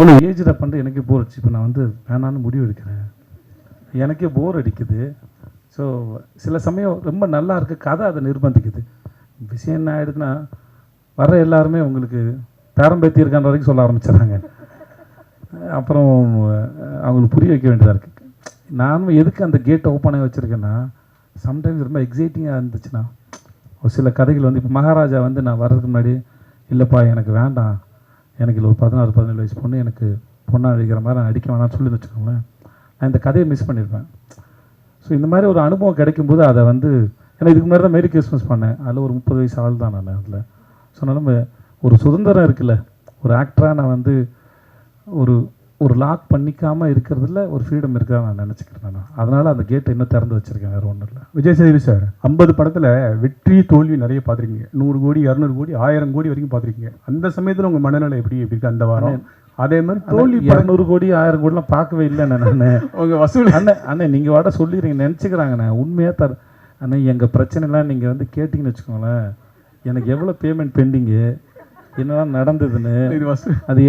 ஒரு ஏஜில் பண்ணிட்டு எனக்கே போர் அடிச்சு இப்போ நான் வந்து வேணான்னு முடிவு எடுக்கிறேன். எனக்கே போர் அடிக்குது. ஸோ சில சமயம் ரொம்ப நல்லா இருக்குது கதை அதை நிர்பந்திக்குது. விஷயம் என்ன ஆயிடுதுன்னா வர எல்லாருமே உங்களுக்கு பேரம்பேத்தி இருக்கான்ற வரைக்கும் சொல்ல ஆரம்பிச்சிடுறாங்க. அப்புறம் அவங்களுக்கு புரிய வைக்க வேண்டியதாக இருக்குது நானும் எதுக்கு அந்த கேட்டை ஓப்பன் ஆகி வச்சுருக்கேன்னா சம்டைம்ஸ் ரொம்ப எக்ஸைட்டிங்காக இருந்துச்சுன்னா ஒரு சில கதைகள் வந்து இப்போ மகாராஜா வந்து நான் வர்றதுக்கு முன்னாடி இல்லைப்பா எனக்கு வேண்டாம். எனக்கு இல்லை ஒரு பதினாறு பதினேழு வயசு பொண்ணு எனக்கு பொண்ணாக அடிக்கிற மாதிரி நான் அடிக்க வேணாம்னு சொல்லி வச்சுக்கோங்களேன். நான் இந்த கதையை மிஸ் பண்ணியிருப்பேன். ஸோ இந்த மாதிரி ஒரு அனுபவம் கிடைக்கும்போது அதை வந்து ஏன்னா இதுக்கு முன்னாடி தான் மேரி கிறிஸ்மஸ் பண்ணேன். அதில் ஒரு முப்பது வயசு ஆள் தான் நான் அதில். ஸோ நம்ம ஒரு சுதந்திரம் இருக்குல்ல. ஒரு ஆக்டராக நான் வந்து ஒரு ஒரு லாக் பண்ணிக்காமல் இருக்கிறதுல ஒரு ஃப்ரீடம் இருக்கா நான் நினச்சிக்கிறேன் நான். அதனால் அந்த கேட்டை இன்னும் திறந்து வச்சுருக்கேன் வேறு ஒன்றும் இல்லை. விஜய் சேதுபதி சார் ஐம்பது படத்தில் வெற்றி தோல்வி நிறைய பார்த்துருக்கீங்க. நூறு கோடி இரநூறு கோடி ஆயிரம் கோடி வரைக்கும் பார்த்துருக்கீங்க. அந்த சமயத்தில் உங்கள் மனநிலை எப்படி எப்படி இருக்கு அந்த வாரம்? அதே மாதிரி தோல்வி இரநூறு கோடி ஆயிரம் கோடிலாம் பார்க்கவே இல்லைண்ணே நான். உங்கள் வசூல் அண்ணே அண்ணே நீங்கள் வாட சொல்லிடுறீங்க நினச்சிக்கிறாங்கண்ணே உண்மையாக தர அண்ணே எங்கள் பிரச்சனைலாம் நீங்கள் வந்து கேட்டிங்கன்னு வச்சுக்கோங்களேன். எனக்கு எவ்வளோ பேமெண்ட் பெண்டிங்கு என்னெல்லாம் நடந்ததுன்னு? அது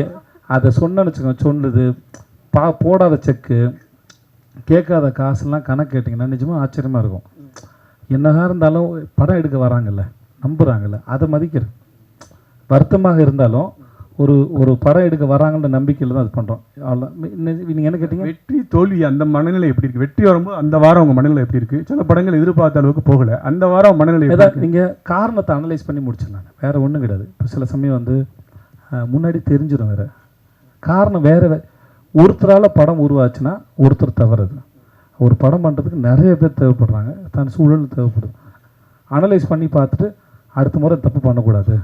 அதை சொன்னேன்னு வச்சுக்கோங்க சொன்னது பா போடாத செக்கு கேட்காத காசுலாம் கணக்கு கேட்டிங்கன்னா நிஜமாக ஆச்சரியமாக இருக்கும். என்னதான் இருந்தாலும் படம் எடுக்க வராங்கல்ல நம்புகிறாங்கல்ல அதை மதிக்கிறது வருத்தமாக இருந்தாலும் ஒரு ஒரு படம் எடுக்க வராங்கன்ற நம்பிக்கையில் தான் அது பண்ணுறோம் அவ்வளோ நீங்கள் என்ன கேட்டிங்க? வெற்றி தோல்வி அந்த மனநிலை எப்படி இருக்கு? வெற்றி வரும்போது அந்த வாரம் உங்கள் மனநிலை எப்படி இருக்கு? சில படங்கள் எதிர்பார்த்த அளவுக்கு போகல. அந்த வாரம் மனநிலை ஏதாவது நீங்கள் காரணத்தை அனலைஸ் பண்ணி முடிச்சிடலாங்க வேறு ஒன்றும் கிடையாது. இப்போ சில சமயம் வந்து முன்னாடி தெரிஞ்சிடும் வேறு. காரணம் வேறு ஒருத்தரால் படம் உருவாச்சுன்னா ஒருத்தர் தவறுது. ஒரு படம் பண்ணுறதுக்கு நிறைய பேர் தேவைப்படுறாங்க. தன் சூழல் தேவைப்படுது. அனலைஸ் பண்ணி பார்த்துட்டு அடுத்த முறை தப்பு பண்ணக்கூடாது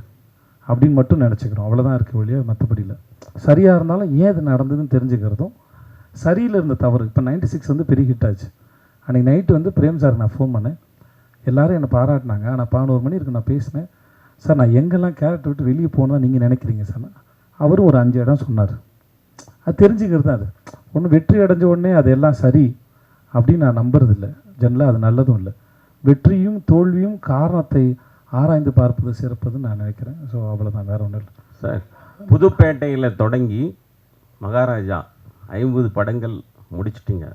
அப்படின்னு மட்டும் நினச்சிக்கிறோம். அவ்வளோதான் இருக்க வழியா மற்றபடி இல்லை சரியாக இருந்தாலும் ஏன் இது நடந்ததுன்னு தெரிஞ்சுக்கிறதும் சரியில் இருந்த தவறு. இப்போ நைன்டி சிக்ஸ் வந்து பெரிய ஹிட் ஆச்சு. அன்றைக்கி நைட்டு வந்து பிரேம் சார் நான் ஃபோன் பண்ணேன். எல்லாரும் என்னை பாராட்டினாங்க. ஆனால் பதினோரு மணி இருக்கு நான் பேசினேன். சார் நான் எங்கெல்லாம் கேரக்டர் விட்டு வெளியே போகணும் நீங்கள் நினைக்கிறீங்க சார்? அவரும் ஒரு அஞ்சு இடம் சொன்னார். அது தெரிஞ்சுக்கிறது தான் அது. ஒன்று வெற்றி அடைஞ்ச உடனே அது எல்லாம் சரி அப்படின்னு நான் நம்புறதில்ல. ஜெனரலாக அது நல்லதும் இல்லை. வெற்றியும் தோல்வியும் காரணத்தை ஆராய்ந்து பார்ப்பது சிறப்பதுன்னு நான் நினைக்கிறேன். ஸோ அவ்வளோதான் வேற ஒன்றும் இல்லை. சார் புதுப்பேட்டையில் தொடங்கி மகாராஜா ஐம்பது படங்கள் முடிச்சிட்டிங்க.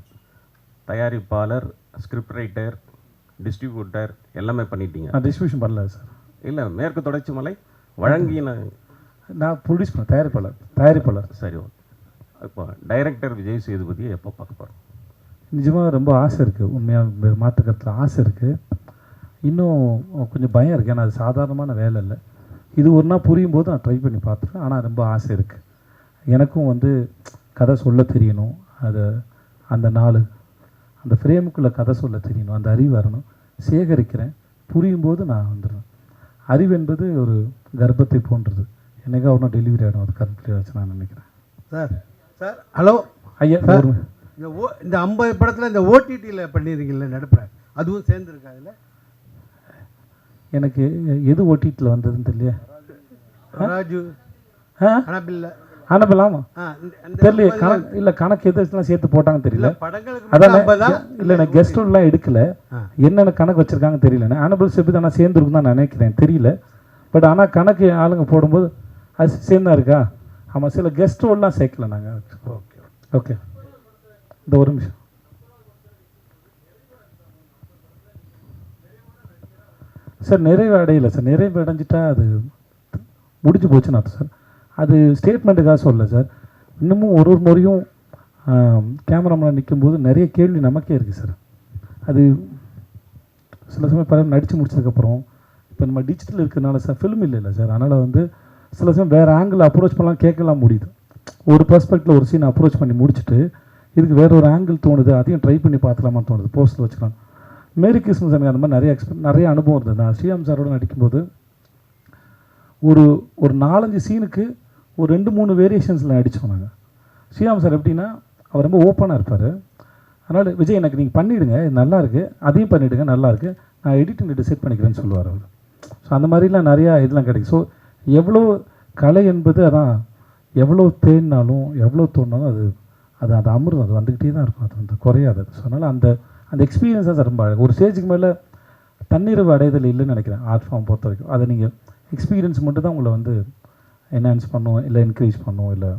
தயாரிப்பாளர் ஸ்கிரிப்ட் ரைட்டர் டிஸ்ட்ரிபியூட்டர் எல்லாமே பண்ணிட்டீங்க. நான் டிஸ்ட்ரிபியூஷன் பண்ணல சார். இல்லை மேற்கு தொடர்ச்சி மலை வழங்கின நான் ப்ரொடியூஸ் பண்ண தயாரிப்பாளர் தயாரிப்பாளர். சரி ஓகே. இப்போ டைரக்டர் விஜய் சேதுபதியை எப்போ பார்க்க போகிறோம் நிஜமாக ரொம்ப ஆசை இருக்குது உண்மையாக மாற்றுக்கத்தில் ஆசை இருக்குது இன்னும் கொஞ்சம் பயம் இருக்குது ஏன்னா அது சாதாரணமான வேலை இல்லை. இது ஒரு நாள் புரியும் போது நான் ட்ரை பண்ணி பார்த்துருக்கேன் ஆனால் ரொம்ப ஆசை இருக்குது எனக்கும் வந்து கதை சொல்ல தெரியணும். அது அந்த நாள் அந்த ஃப்ரேமுக்குள்ளே கதை சொல்ல தெரியணும். அந்த அறிவு வரணும். சேகரிக்கிறேன். புரியும் போது நான் வந்துடுறேன். அறிவு என்பது ஒரு கர்ப்பத்தை போன்றது. என்னைக்கா ஒன்றும் டெலிவரி ஆகிடும் அது கம்ப்ளீட் ஆச்சு நான் நினைக்கிறேன். சார் சார் ஹலோ ஐயா சார். இந்த ஓ இந்த ஐம்பது படத்தில் இந்த ஓடிடியில் பண்ணியிருக்கீங்களே நடுப்புற. அதுவும் சேர்ந்துருக்கா அதில் எனக்கு எது ஓட்டிட்டில் வந்ததுன்னு தெரியல ராஜு அனபில்ல. ஆமாம் தெரியல கணக்கு இல்லை கணக்கு எதுலாம் சேர்த்து போட்டாங்கன்னு தெரியல. அதான் இல்லை நான் கெஸ்ட் எல்லாம் எடுக்கல. என்னென்ன கணக்கு வச்சிருக்காங்க தெரியல. ஆனபிள் செப்பு தான் சேர்ந்துருக்கும் தான் நினைக்கிறேன். தெரியல. பட் ஆனால் கணக்கு ஆளுங்க போடும்போது அது சேர்ந்தா இருக்கா? ஆமாம் சில கெஸ்ட் ரோல்லாம் சேர்க்கல நாங்கள் ஓகே ஓகே இந்த ஒரு நிமிஷம். சார் நிறைவு அடையலை சார். நிறைவு அடைஞ்சிட்டா அது முடிஞ்சு போச்சுன்னு அர்த்தம் சார். அது ஸ்டேட்மெண்ட்டுக்காக சொல்லலை சார். இன்னமும் ஒரு ஒரு முறையும் கேமராமேன் நிற்கும்போது நிறைய கேள்வி நமக்கே இருக்குது சார். அது சில சமயம் பல நடித்து முடிச்சதுக்கப்புறம் இப்போ நம்ம டிஜிட்டல் இருக்கிறனால சார் ஃபிலிம் இல்லை சார். அதனால் வந்து சில சமயம் வேறு ஆங்கிள் அப்ரோச் பண்ணலாம் கேட்கலாம் முடியுது. ஒரு பர்ஸ்பெக்டில் ஒரு சீன் அப்ரோச் பண்ணி முடிச்சுட்டு இதுக்கு வேற ஒரு ஆங்கிள் தோணுது அதையும் ட்ரை பண்ணி பார்க்கலாமான்னு தோணுது போஸ்ட்டில் வச்சுக்கலாம். மேரி கிறிஸ்மஸ் எனக்கு அந்த மாதிரி நிறைய எக்ஸ்பெக்ட் நிறைய அனுபவம் இருந்தது. நான் ஸ்ரீராம் சாரோட நடிக்கும்போது ஒரு ஒரு நாலஞ்சு சீனுக்கு ஒரு ரெண்டு மூணு வேரியேஷன்ஸில் நடித்தோம் நாங்கள் ஸ்ரீராம் சார் எப்படின்னா அவர் ரொம்ப ஓப்பனாக இருப்பார். அதனால் விஜய் எனக்கு நீங்கள் பண்ணிவிடுங்க இது நல்லா அதையும் பண்ணிவிடுங்க நல்லா இருக்கு நான் எடிட்டிங் டிசைட் பண்ணிக்கிறேன்னு சொல்லுவார் அவர். ஸோ அந்த மாதிரிலாம் நிறையா இதெல்லாம் கிடைக்கும். ஸோ எவ்வளோ கலை என்பது அதான் எவ்வளோ தேடினாலும் எவ்வளோ தோணினாலும் அது அது அது அமிர்தம் அது வந்துக்கிட்டே தான் இருக்கும். அது வந்து குறையாது. அது ஸோ அதனால் அந்த அந்த எக்ஸ்பீரியன்ஸ் தான் ரொம்ப அழகு. ஒரு ஸ்டேஜுக்கு மேலே தன்னிறைவு அடைதல் இல்லைன்னு நினைக்கிறேன் ஆர்ட் ஃபார்ம் பொறுத்த வரைக்கும் அதை நீங்கள் எக்ஸ்பீரியன்ஸ் மட்டும் தான் உங்களை வந்து என்ஹான்ஸ் பண்ணும் இல்லை என்கரேஜ் பண்ணும் இல்லை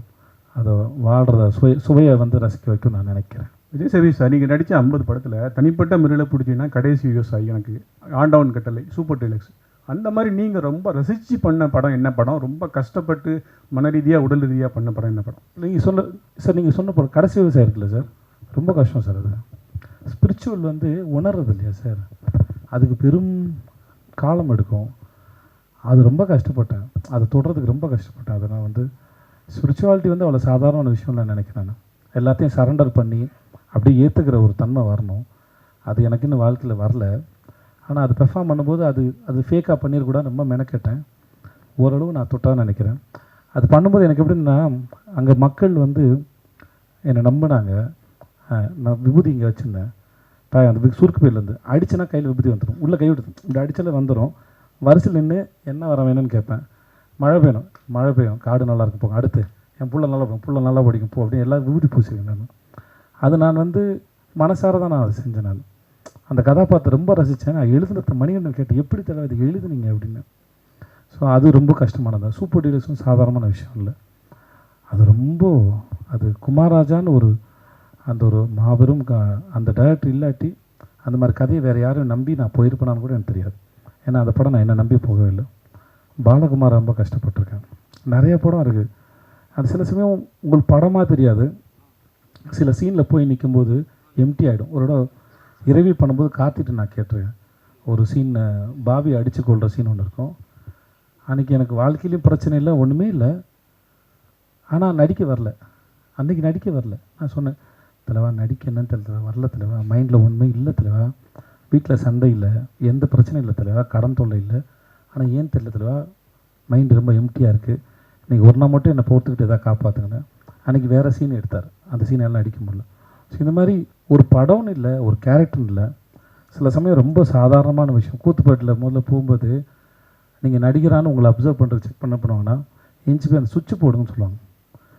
அதை வாழ்கிறத சுவை சுவையை வந்து ரசிக்க வைக்கும் நான் நினைக்கிறேன். விஜய் சரி சார் நீங்கள் நடித்த ஐம்பது படத்தில் தனிப்பட்ட முறையில் பிடிச்சிங்கன்னா கடைசி விவசாயி எனக்கு ஆண்டவன் கட்டளை சூப்பர் டெலக்ஸ். அந்த மாதிரி நீங்கள் ரொம்ப ரசித்து பண்ண படம் என்ன படம்? ரொம்ப கஷ்டப்பட்டு மன ரீதியாக உடல் ரீதியாக பண்ண படம் என்ன படம்? நீங்கள் சொல்ல சார் நீங்கள் சொன்ன படம் கடைசி விவசாயம் இருக்குல்ல சார்? ரொம்ப கஷ்டம் சார் அது. ஸ்பிரிச்சுவல் வந்து உணர்றது இல்லையா சார்? அதுக்கு பெரும் காலம் எடுக்கும். அது ரொம்ப கஷ்டப்பட்டேன். அதை தொடர்றதுக்கு ரொம்ப கஷ்டப்பட்டேன். அதை நான் வந்து ஸ்பிரிச்சுவாலிட்டி வந்து அவ்வளோ சாதாரண விஷயம் நான் நினைக்கிறேன் நான். எல்லாத்தையும் சரண்டர் பண்ணி அப்படியே ஏற்றுக்கிற ஒரு தன்மை வரணும். அது எனக்கு இன்னும் வாழ்க்கையில் வரல. ஆனால் அது பெர்ஃபார்ம் பண்ணும்போது அது அது ஃபேக்காக பண்ணிடக்கூடாது ரொம்ப மெனக்கெட்டேன். ஓரளவு நான் தொட்டான்னு நினைக்கிறேன். அது பண்ணும்போது எனக்கு எப்படின்னா அங்கே மக்கள் வந்து என்னை நம்பினாங்க. நான் விபூதி இங்கே வச்சுருந்தேன். அந்த சுருக்கு பேர்லேருந்து அடிச்சுனா கையில் விபூதி வந்துடும் உள்ளே கை விடுது. இப்படி அடிச்சாலே வந்துடும் வரிசையில் நின்று என்ன வர வேணும்னு கேட்பேன். மழை பெய்யணும். மழை பெய்யும். காடு நல்லா இருக்கும். போங்க. அடுத்து. என் புள்ள நல்லா போகும் புள்ள நல்லா படிக்கும் போ. அப்படின்னு எல்லாம் விபூதி பூசிக்கிறேன் நான். அது நான் வந்து மனசார தான் நான் அதை செஞ்சேன் நான். அந்த கதாபாத்திரம் ரொம்ப ரசித்தேன் நான் எழுதுனது மணிகண்டன் கேட்டு எப்படி தெரியாது எழுதுனீங்க? அப்படின்னு. ஸோ அது ரொம்ப கஷ்டமானது. சூப்பர் டீலர்ஸும் சாதாரணமான விஷயம் இல்லை. அது ரொம்ப அது குமாராஜான்னு ஒரு அந்த ஒரு மாபெரும் க அந்த டைரக்டர் இல்லாட்டி அந்த மாதிரி கதையை வேறு யாரும் நம்பி நான் போயிருப்பேனான்னு கூட எனக்கு தெரியாது. ஏன்னா அந்த படம் நான் என்ன நம்பி போகவே இல்லை. பாலகுமார் ரொம்ப கஷ்டப்பட்டிருக்கேன். நிறைய படம் இருக்குது அது சில சமயம் உங்களுக்கு படமாக தெரியாது. சில சீனில் போய் நிற்கும்போது எம்டி ஆகிடும் ஒரு இடம் இரவி பண்ணும்போது காத்திட்டு நான் கேட்டிருக்கேன். ஒரு சீன் பாபி அடித்து கொள்கிற சீன் ஒன்று இருக்கும். அன்றைக்கி எனக்கு வாழ்க்கையிலையும் பிரச்சனை இல்லை ஒன்றுமே இல்லை. ஆனால் நடிக்க வரல. அன்றைக்கி நடிக்க வரல. நான் சொன்னேன் தலைவா நடிக்க என்னன்னு தெரியல வரல தலைவா. மைண்டில் ஒன்றுமே இல்லை தலைவா. வீட்டில் சண்டை இல்லை. எந்த பிரச்சனையும் இல்லை தலைவா. கடன் தொல்லை இல்லை. ஆனால் ஏன் தெரியல தலைவா? மைண்டு ரொம்ப எம்டியாக இருக்குது நீங்கள் ஒரு நாள் மட்டும் என்னை போர்த்துக்கிட்டு எதாவது காப்பாற்றுங்கன்னு அன்றைக்கி வேறு சீன் எடுத்தார். அந்த சீன் எல்லாம் அடிக்க முடியல. ஸோ இந்த மாதிரி ஒரு படம்னு இல்லை ஒரு கேரக்டர்னு இல்லை சில சமயம் ரொம்ப சாதாரணமான விஷயம். கூத்துப்பாட்டில் முதல்ல போகும்போது நீங்கள் நடிகரான்னு உங்களை அப்சர்வ் பண்ணுறது செக் பண்ண பண்ணுவாங்கன்னா எஞ்சி போய் அந்த சுவிட்ச் போடுங்கன்னு சொல்லுவாங்க.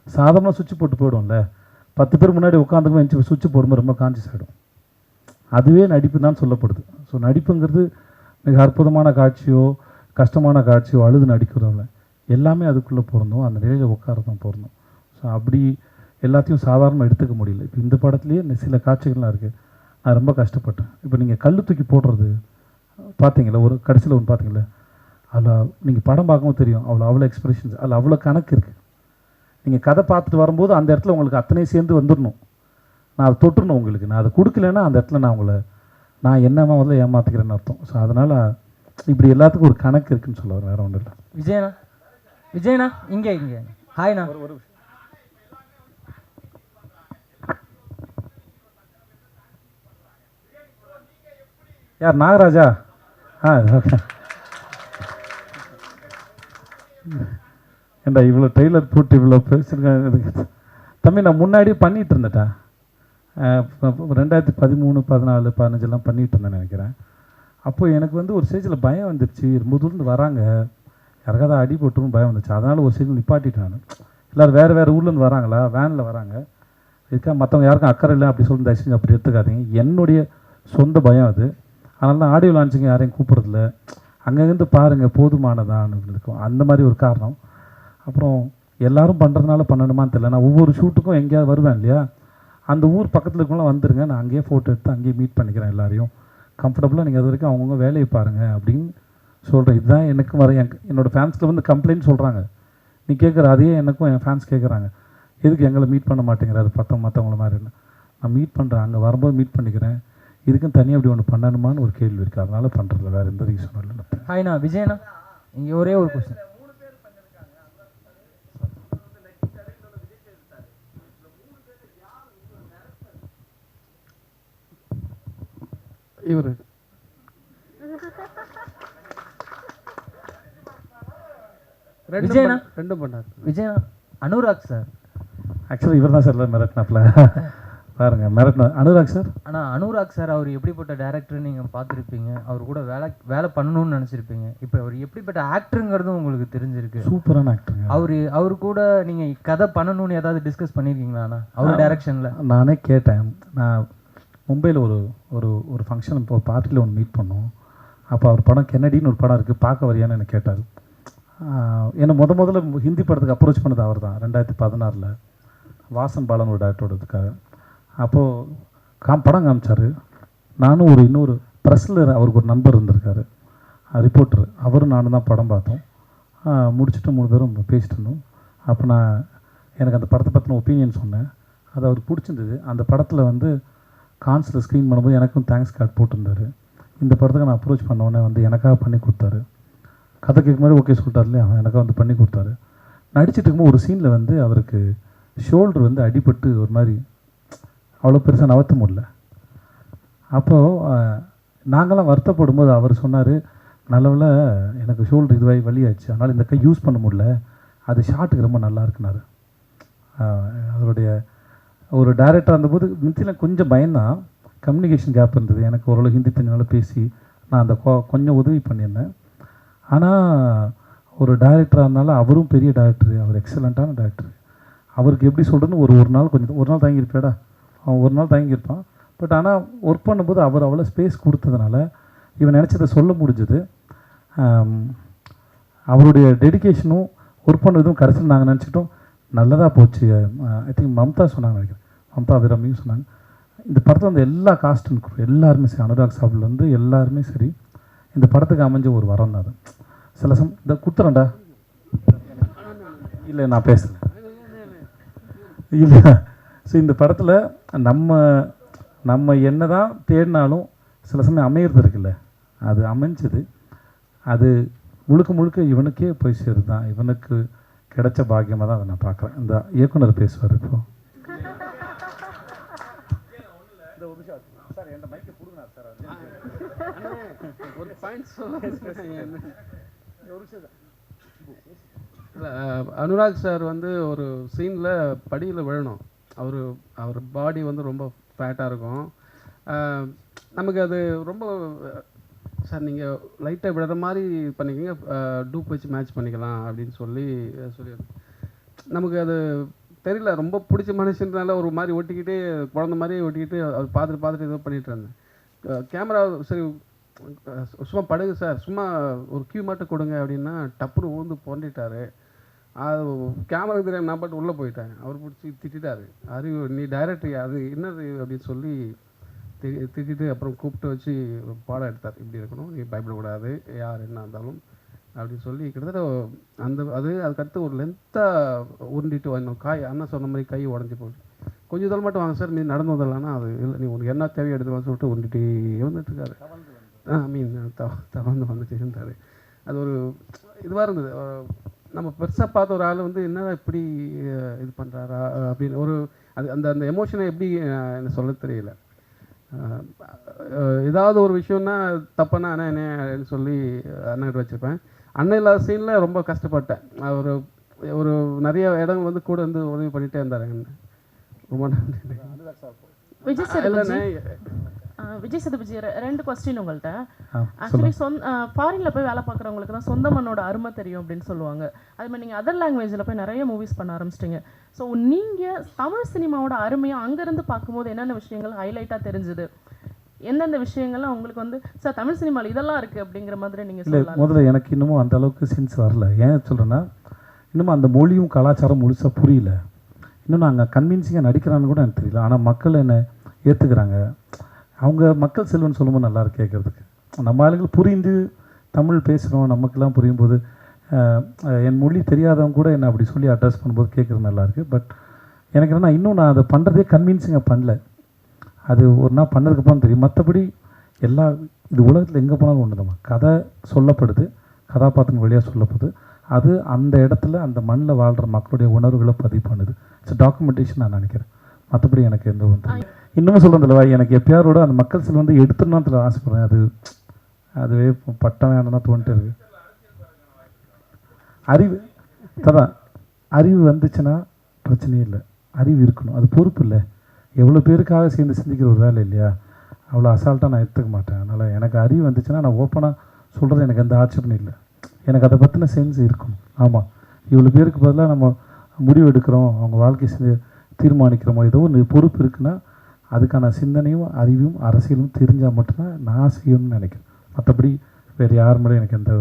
சாதாரணமாக சுவிட்ச் போட்டு போயிடும்ல பத்து பேர் முன்னாடி உட்காந்துக்கும் எஞ்சி போய் சுவிட்ச் போடும்போது ரொம்ப கான்சியஸ் ஆகிடும் அதுவே நடிப்பு தான் சொல்லப்படுது. ஸோ நடிப்புங்கிறது மிக அற்புதமான காட்சியோ கஷ்டமான காட்சியோ அழுது நடிக்கிறோம்ல எல்லாமே அதுக்குள்ளே பொருந்தும். அந்த நிலையில் உட்கார தான் பொருந்தும். ஸோ அப்படி எல்லாத்தையும் சாதாரணமாக எடுத்துக்க முடியல. இப்போ இந்த படத்துலேயே இந்த சில காட்சிகள்லாம் இருக்குது நான் ரொம்ப கஷ்டப்பட்டேன். இப்போ நீங்கள் கல்லு தூக்கி போடுறது பார்த்தீங்களா ஒரு கடைசியில் ஒன்று பார்த்தீங்களா அதில் நீங்கள் படம் பார்க்கவும் தெரியும். அவ்வளோ அவ்வளோ எக்ஸ்பிரஷன்ஸ் அதில் அவ்வளோ கணக்கு இருக்குது நீங்கள் கதை பார்த்துட்டு வரும்போது அந்த இடத்துல உங்களுக்கு அத்தனை சேர்ந்து வந்துடணும். நான் அதை தொட்டுறணும் உங்களுக்கு. நான் அதை கொடுக்கலன்னா அந்த இடத்துல நான் உங்களை நான் என்ன முதல்ல ஏமாற்றிக்கிறேன்னு அர்த்தம். ஸோ அதனால் இப்படி எல்லாத்துக்கும் ஒரு கணக்கு இருக்குன்னு சொல்ல வரேன் வேறு ஒன்றும் இல்லை. விஜயண்ணா விஜயண்ணா இங்கே இங்கே. ஹாய்ண்ணா யார் நாகராஜா ஆ ஓகே ஏண்டா இவ்வளோ டெய்லர் போட்டு இவ்வளோ பேசியிருக்காங்க தம்பி நான் முன்னாடியே பண்ணிகிட்டு இருந்தேட்டா ரெண்டாயிரத்தி பதிமூணு பதினாலு பதினஞ்செல்லாம் பண்ணிகிட்டு இருந்தேன் நினைக்கிறேன் அப்போது எனக்கு வந்து ஒரு ஸ்டேஜில் பயம் வந்துருச்சு. ரொம்ப தூரந்து வராங்க யாருக்காவது அடி போட்டுரும் பயம் வந்துச்சு. அதனால் ஒரு ஸ்டேஜில் நிப்பாட்டிட்டேன் நான் எல்லோரும் வேறு வேறு ஊர்லேருந்து வராங்களா வேனில் வராங்க இதுக்காக மற்றவங்க யாருக்கும் அக்கறை இல்லை அப்படி சொல்லி தயவு செஞ்சு அப்படி எடுத்துக்காதீங்க என்னுடைய சொந்த பயம் அது அதனால தான் ஆடியோ லான்ச்சிங் யாரையும் கூப்பிட்றதில்ல. அங்கேருந்து பாருங்கள் போதுமானதான்னு இருக்கும். அந்த மாதிரி ஒரு காரணம். அப்புறம் எல்லோரும் பண்ணுறதுனால பண்ணணுமான்னு தெரியல. நான் ஒவ்வொரு ஷூட்டுக்கும் எங்கேயாவது வருவேன் இல்லையா? அந்த ஊர் பக்கத்தில் இருக்கவங்களாம் வந்துருங்க. நான் அங்கேயே ஃபோட்டோ எடுத்து அங்கேயே மீட் பண்ணிக்கிறேன் எல்லாரையும். கம்ஃபர்டபுளாக நீங்கள் அது வரைக்கும் அவங்கவுங்க வேலையை பாருங்கள் அப்படின்னு சொல்கிறேன் இதுதான் எனக்கும் வர என் என்னோடய ஃபேன்ஸில் வந்து கம்ப்ளைண்ட் சொல்கிறாங்க நீ கேட்குற அதையே எனக்கும் என் ஃபேன்ஸ் கேட்குறாங்க. எதுக்கு எங்களை மீட் பண்ண மாட்டேங்கிறாரு பத்தம் மற்றவங்கள மாதிரின்னு நான் மீட் பண்ணுறேன் அங்கே வரும்போது மீட் பண்ணிக்கிறேன். இதுக்கும் தனியாக அப்படி ஒன்று பண்ணணுமான்னு ஒரு கேள்வி இருக்குது அதனால் பண்ணுறதில்ல வேறு எந்த ரீசனும் இல்லை ஹாய்ண்ணா விஜயண்ணா இங்கே ஒரே ஒரு கொஸ்டின் இவர். விஜயனா? ரெண்டும் பண்ணார். விஜயண்ணா அனுராக் சார். ஆக்சுவலி இவர் தான் சார் மிரட்டினாப்ல பாருங்க மிரட்டின அனுராக் சார் ஆனால் அனுராக் சார் அவர் எப்படிப்பட்ட டேரக்டர் நீங்கள் பார்த்துருப்பீங்க. அவர் கூட வேலை வேலை பண்ணணும்னு நினச்சிருப்பீங்க. இப்போ அவர் எப்படிப்பட்ட ஆக்டருங்கிறதும் உங்களுக்கு தெரிஞ்சிருக்கு. சூப்பரான ஆக்டருங்க அவர் அவர் கூட நீங்கள் கதை பண்ணணும்னு ஏதாவது டிஸ்கஸ் பண்ணியிருக்கீங்களாண்ணா அவர் டைரக்ஷனில் நானே கேட்டேன். நான் மும்பையில் ஒரு ஒரு ஒரு ஃபங்க்ஷன் இப்போ பார்ட்டியில் ஒன்று மீட் பண்ணோம். அப்போ அவர் படம் கென்னடின்னு ஒரு படம் இருக்குது பார்க்க வரியான்னு எனக்கு கேட்டார். என்னை முத முதல்ல ஹிந்தி படத்துக்கு அப்ரோச் பண்ணது அவர் தான் ரெண்டாயிரத்தி பதினாறில். வாசன் பாலன் ஒரு டேரக்டரோடதுக்காக அப்போது காம் படம் காமிச்சார். நானும் ஒரு இன்னொரு ப்ரெஸ்ஸில் அவருக்கு ஒரு நண்பர் இருந்திருக்காரு. ரிப்போர்ட்டர் அவரும் நானும் தான் படம் பார்த்தோம். முடிச்சுட்டு மூணு பேரும் பேசிட்டு இருந்தோம். அப்போ நான் எனக்கு அந்த படத்தை பற்றின ஒப்பீனியன் சொன்னேன். அது அவருக்கு பிடிச்சிருந்தது. அந்த படத்தில் வந்து கான்ஸில் ஸ்க்ரீன் பண்ணும்போது எனக்கும் தேங்க்ஸ் கார்டு போட்டிருந்தார். இந்த படத்துக்கு நான் அப்ரோச் பண்ண உடனே வந்து எனக்காக பண்ணி கொடுத்தாரு. கதை கேட்கும் மாதிரி ஓகே சொல்லிட்டார் இல்லையா? எனக்காக வந்து பண்ணி கொடுத்தாரு. நடிச்சிட்டு இருக்கும்போது ஒரு சீனில் வந்து அவருக்கு ஷோல்டர் வந்து அடிபட்டு ஒரு மாதிரி அவ்வளோ பெருசாக நவத்த முடியல. அப்போது நாங்களாம் வருத்தப்படும் போது அவர் சொன்னார் நல்லவில் எனக்கு ஷோல்டர் இதுவாகி வழியாச்சு அதனால் இந்த கை யூஸ் பண்ண முடியல அது ஷார்ட்டுக்கு ரொம்ப நல்லா இருக்குனாரு. அதனுடைய ஒரு டேரக்டர் இருந்தபோது மித்தியில் கொஞ்சம் பயந்தான் கம்யூனிகேஷன் கேப் இருந்தது. எனக்கு ஓரளவு ஹிந்தி தெரிஞ்சனால பேசி நான் அந்த கொ- கொஞ்சம் உதவி பண்ணியிருந்தேன். ஆனால் ஒரு டைரக்டராக இருந்தாலும் அவரும் பெரிய டைரக்டர் அவர் எக்ஸலண்ட்டான டேரக்டர் அவருக்கு எப்படி சொல்கிறதுன்னு ஒரு ஒரு நாள் கொஞ்சம் ஒரு நாள் தங்கியிருப்பேடா. அவன் ஒரு நாள் தங்கியிருப்பான் பட் ஆனால் ஒர்க் பண்ணும்போது அவர் அவ்வளோ ஸ்பேஸ் கொடுத்ததுனால இவன் நினச்சதை சொல்ல முடிஞ்சது. அவருடைய டெடிகேஷனும் ஒர்க் பண்ணதும் கடைசியில் நாங்கள் நினச்சிட்டோம் நல்லதாக போச்சு. ஐ திங்க் மம்தா சொன்னாங்க நினைக்கிறேன். மம்தா அபிராமியும் சொன்னாங்க. இந்த படத்தில் வந்து எல்லா காஸ்ட் எல்லாருமே சரி. அனுராக் சாப்பிட்லேருந்து எல்லாருமே சரி. இந்த படத்துக்கு அமைஞ்ச ஒரு வரம் தான் அது. சில சம் இந்த கொடுத்துறேன்டா. இல்லை நான் பேசுகிறேன் இல்லை ஸோ இந்த படத்தில் நம்ம நம்ம என்ன தான் தேடினாலும் சில சமயம் அமையிறது இருக்குல்ல? அது அமைஞ்சது. அது முழுக்க முழுக்க இவனுக்கே போய் சேருது தான் இவனுக்கு கிடைச்ச பாக்கியமாக தான் அதை நான் பார்க்குறேன். இந்த இயக்குனர் பேசுவார் இப்போ. அனுராக் சார் வந்து ஒரு சீனில் படியில் விழணும். அவர் அவர் பாடி வந்து ரொம்ப ஃபேட்டாக இருக்கும். நமக்கு அது ரொம்ப சார் நீங்கள் லைட்டாக விடுற மாதிரி பண்ணிக்கோங்க. டூப் வச்சு மேட்ச் பண்ணிக்கலாம் அப்படின்னு சொல்லி சொல்லி நமக்கு அது தெரியல. ரொம்ப பிடிச்ச மனுஷன்றனால ஒரு மாதிரி ஒட்டிக்கிட்டு குழந்த மாதிரி ஒட்டிக்கிட்டு அவர் பார்த்துட்டு பார்த்துட்டு ஏதோ பண்ணிகிட்டு இருந்தேன். கேமரா சரி சும்மா படுகு சார். சும்மா ஒரு கியூ மட்டும் கொடுங்க அப்படின்னா டப்புன்னு ஊந்து பொண்டிட்டாரு அது கேமரா தெரியாம நான் பாட்டு உள்ளே போயிட்டேன். அவர் பிடிச்சி திட்டிட்டாரு. அறிவு நீ டைரக்டர் அது என்னது அப்படின்னு சொல்லி தி திட்டிட்டு அப்புறம் கூப்பிட்டு வச்சு பாடம் எடுத்தார். இப்படி இருக்கணும் நீ பயப்படக்கூடாது யார் என்ன இருந்தாலும் அப்படின்னு சொல்லி கிட்டத்தட்ட அந்த அது அதுக்கடுத்து ஒரு லென்த்தாக உருண்டிட்டு வரணும் காய். அண்ணா சொன்ன மாதிரி கை உடஞ்சி போச்சு. கொஞ்சம் தூரம் மட்டும் வாங்க சார் நீ நடந்து வந்துடலான்னா அது இல்லை நீ உனக்கு என்ன தேவையோ எடுத்து வர சொல்லிட்டு உருண்டிட்டே வந்துட்டு இருக்காரு ஐ மீன் தவ தவந்து வந்துட்டு இருந்தார். அது ஒரு இதுவாக இருந்தது. நம்ம பெருசாக பார்த்த ஒரு ஆள் வந்து என்னடா இப்படி இது பண்ணுறாரா அப்படின்னு ஒரு அது அந்த அந்த எமோஷனை எப்படி எனக்கு சொல்ல தெரியல. ஏதாவது ஒரு விஷயம்னா தப்புனா அண்ணா என்ன சொல்லி அண்ணன் வச்சுருப்பேன். அண்ணன் இல்லாத சீனில் ரொம்ப கஷ்டப்பட்டேன். ஒரு ஒரு நிறைய இடங்கள் வந்து கூட வந்து உதவி பண்ணிகிட்டே இருந்தார். அண்ணன் ரொம்ப நன்றி. விஜய் சேதுபதி ரெண்டு கொஸ்டின் உங்கள்கிட்ட ஆ ஆக்சுவலி சொந்த ஃபாரின்ல போய் வேலை பார்க்குறவங்களுக்கு தான் சொந்த மண்ணோட அருமை தெரியும் அப்படின்னு சொல்லுவாங்க. அது மாதிரி நீங்கள் அதர் லாங்குவேஜில் போய் நிறைய மூவிஸ் பண்ண ஆரம்பிச்சிட்டிங்க. ஸோ நீங்கள் தமிழ் சினிமாவோட அருமையை அங்கேருந்து பார்க்கும்போது என்னென்ன விஷயங்கள் ஹைலைட்டாக தெரிஞ்சுது? எந்தெந்த விஷயங்கள்லாம் உங்களுக்கு வந்து சார் தமிழ் சினிமாவில் இதெல்லாம் இருக்குது அப்படிங்கிற மாதிரி நீங்கள் சொல்லலாம் முதல்ல எனக்கு இன்னமும் அந்த அளவுக்கு சென்ஸ் வரல. ஏன் சொல்கிறேன்னா இன்னமும் அந்த மொழியும் கலாச்சாரம் முழுசாக புரியல. இன்னும் நாங்கள் கன்வின்சிங்காக நடிக்கிறான்னு கூட எனக்கு தெரியல. ஆனால் மக்கள் என்னை ஏற்றுக்கிறாங்க அவங்க மக்கள் செல்வன் சொல்லும்போது நல்லா இருக்கு கேட்குறதுக்கு நம்ம ஆளுகள் புரிந்து தமிழ் பேசுகிறோம் நமக்கெல்லாம் புரியும் போது என் மொழி தெரியாதவங்க கூட என்னை அப்படி சொல்லி அட்ரஸ் பண்ணும்போது கேட்குறது நல்லாயிருக்கு பட் எனக்கு என்னன்னா இன்னும் நான் அதை பண்ணுறதே கன்வின்சிங்காக பண்ணல. அது ஒரு நாள் பண்ணதுக்கப்புறம் தெரியும். மற்றபடி எல்லா இது உலகத்தில் எங்கே போனாலும் ஒன்று தான் கதை சொல்லப்படுது கதாபாத்திரம் வழியாக சொல்லப்படுது. அது அந்த இடத்துல அந்த மண்ணில் வாழ்கிற மக்களுடைய உணர்வுகளை பதிவு பண்ணுது. இட்ஸ் டாக்குமெண்டேஷன் நான் நினைக்கிறேன். மற்றபடி எனக்கு எந்த ஒன்று இன்னமும் சொல்கிறதில்லவா எனக்கு எப்பயாரோட அந்த மக்கள் செல் வந்து எடுத்துடணும்னு ஆசைப்படுறேன் அது அதுவே பட்டம் வேணும்னா தோன்ட்டு இருக்கு. அறிவு ததான் அறிவு வந்துச்சுன்னா பிரச்சனையே இல்லை. அறிவு இருக்கணும். அது பொறுப்பு இல்லை. எவ்வளோ பேருக்காக சேர்ந்து சிந்திக்கிற ஒரு வேலை இல்லையா? அவ்வளோ அசால்ட்டாக நான் எடுத்துக்க மாட்டேன். அதனால் எனக்கு அறிவு வந்துச்சுன்னா நான் ஓப்பனாக சொல்கிறது எனக்கு எந்த ஆட்சேபனும் இல்லை. எனக்கு அதை பற்றின சென்ஸ் இருக்கணும் ஆமாம் இவ்வளோ பேருக்கு பதிலாக நம்ம முடிவு எடுக்கிறோம். அவங்க வாழ்க்கை செஞ்சு தீர்மானிக்கிறோமோ ஏதோ ஒரு பொறுப்பு இருக்குன்னா அதுக்கான சிந்தனையும் அறிவும் அரசியலும் தெரிஞ்சால் மட்டும்தான் நான் செய்யணும்னு நினைக்கிறேன். மற்றபடி வேறு யார் மேலேயும் எனக்கு எந்த